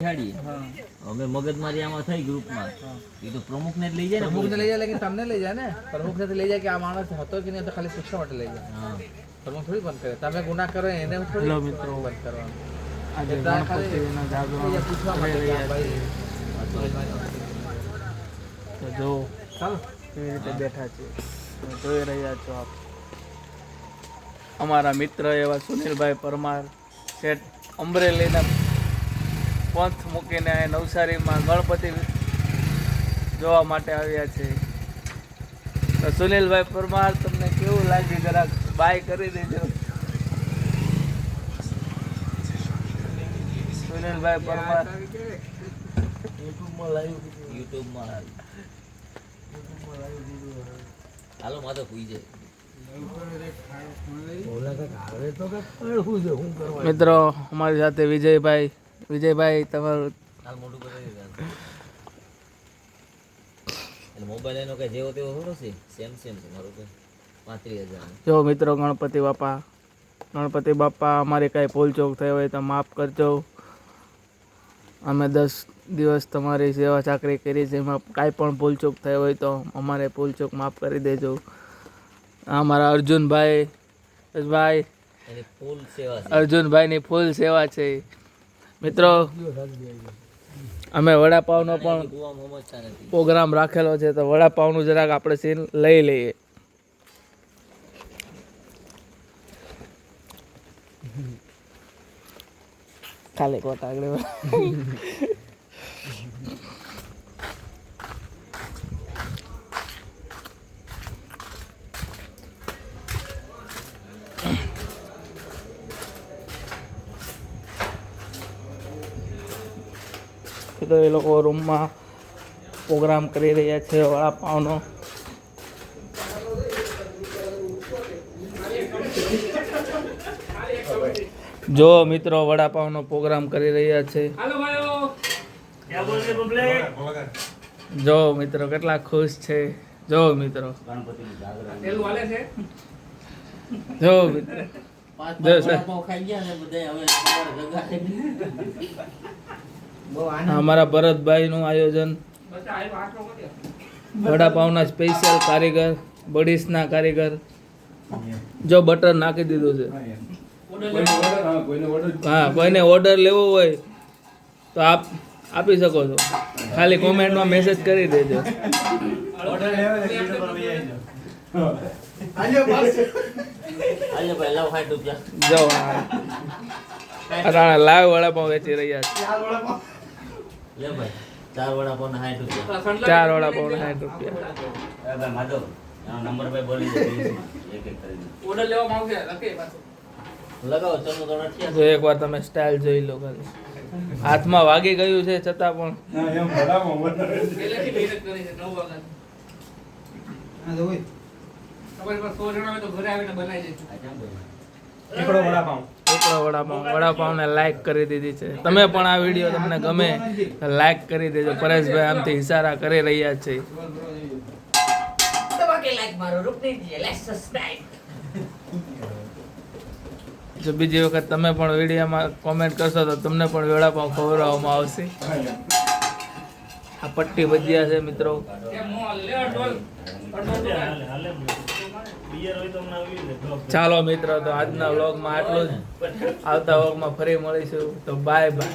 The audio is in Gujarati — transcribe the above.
અમે મગજમારી આમાં થઈ ગ્રુપમાં. એ તો પ્રમુખને જ લઈ જાય ને પ્રમુખ લઈ જાય લેકિન તમને લઈ જાય ને? પ્રમુખ ને લઈ જાય કે આ માણસ હતો કે નહીં તો ખાલી શિક્ષા માટે લઈ જાય. પ્રમુખ થોડી બંધ કરે. તમે ગુના કરો એને થોડી મિત્રો. બંધ કરવાનું. તો તો જો ચાલો. કેવી રીતે બેઠા છે? જોઈ રહ્યા છો આપ. અમારા મિત્ર એવા સુનિલભાઈ પરમાર શેઠ અમરેલીના પંથ મૂકીને નવસારીમાં ગણપતિ જોવા માટે આવ્યા છે. તો સુનિલભાઈ પરમાર તમને કેવું લાગ્યું? જરાક બાય કરી દેજો. સુનિલભાઈ પરમાર. યુટ્યુબમાં લાઈવ યુટ્યુબમાં. હાલો માં તો જાય મિત્રો અમારી સાથે વિજયભાઈ વિજયભાઈ તમારું હાલ મોટું કરી મોબાઈલ એનો કઈ જેવો તેવો થોડો છે? સેમ સેમ છે મારું તો પાંત્રીસ હજાર જો મિત્રો ગણપતિ બાપા ગણપતિ બાપા અમારે કાંઈ ભૂલચોક થઈ હોય તો માફ કરજો. અમે દસ દિવસ તમારી સેવા ચાકરી કરી છે એમાં કાંઈ પણ ભૂલચૂક થઈ હોય તો અમારે ભૂલચૂક માફ કરી દેજો. અમારા અર્જુનભાઈ ભાઈ અર્જુનભાઈની ફૂલ સેવા છે. મિત્રો, અમે વડાપાવનો પણ પ્રોગ્રામ રાખેલો છે, તો વડાપાવનું જરાક આપણે સીન લઈ લઈએ. ખાલી કોટ આગળ. તો એ લોકો રૂમમાં પ્રોગ્રામ કરી રહ્યા છે વડાપાવનો જો મિત્રો વડાપાવનો પ્રોગ્રામ કરી રહ્યા છે. જો મિત્રો કેટલા ખુશ છે. જો મિત્રો. જો મિત્રો. જો અમારા ભરતભાઈનું આયોજન. વડાપાવના સ્પેશિયલ કારીગર બડીસના કારીગર. જો બટર નાખી દીધું છે. હા કોઈને ઓર્ડર લેવો હોય તો આપ આપી શકો છો. ખાલી કોમેન્ટમાં મેસેજ કરી દેજો. ભાઈ લાવ વડાપાઉં જો લાઈવ વડાપાવ વેચી રહ્યા છે. લે ભાઈ ચાર વડા ના સાઠ રૂપિયા. ચાર વડાપાવ સાઠ રૂપિયા. માધવ નંબર ભાઈ બોલી એક એક કરીને લગાવો ચલો તો અઠિયા જો એકવાર તમે સ્ટાઇલ જોઈ લો ખાલી. હાથમાં વાગી ગયું છે છતાં પણ. એકડો વડાપાઉં. એકડો વડાપાઉં વડાપાઉંને લાઈક કરી દીધી છે. તમે પણ આ વીડિયો તમને ગમે લાઈક કરી દેજો. પરેશભાઈ આમથી ઇશારા કરી રહ્યા છે. જો બીજી વખત તમે પણ વિડીયોમાં કોમેન્ટ કરશો તો તમને પણ વડાપાવ ખવડાવવામાં આવશે. આ પટ્ટી ભજીયા છે મિત્રો. ચાલો મિત્રો તો આજના વ્લોગમાં આટલું જ. આવતા વ્લોગમાં ફરી મળીશું. તો બાય બાય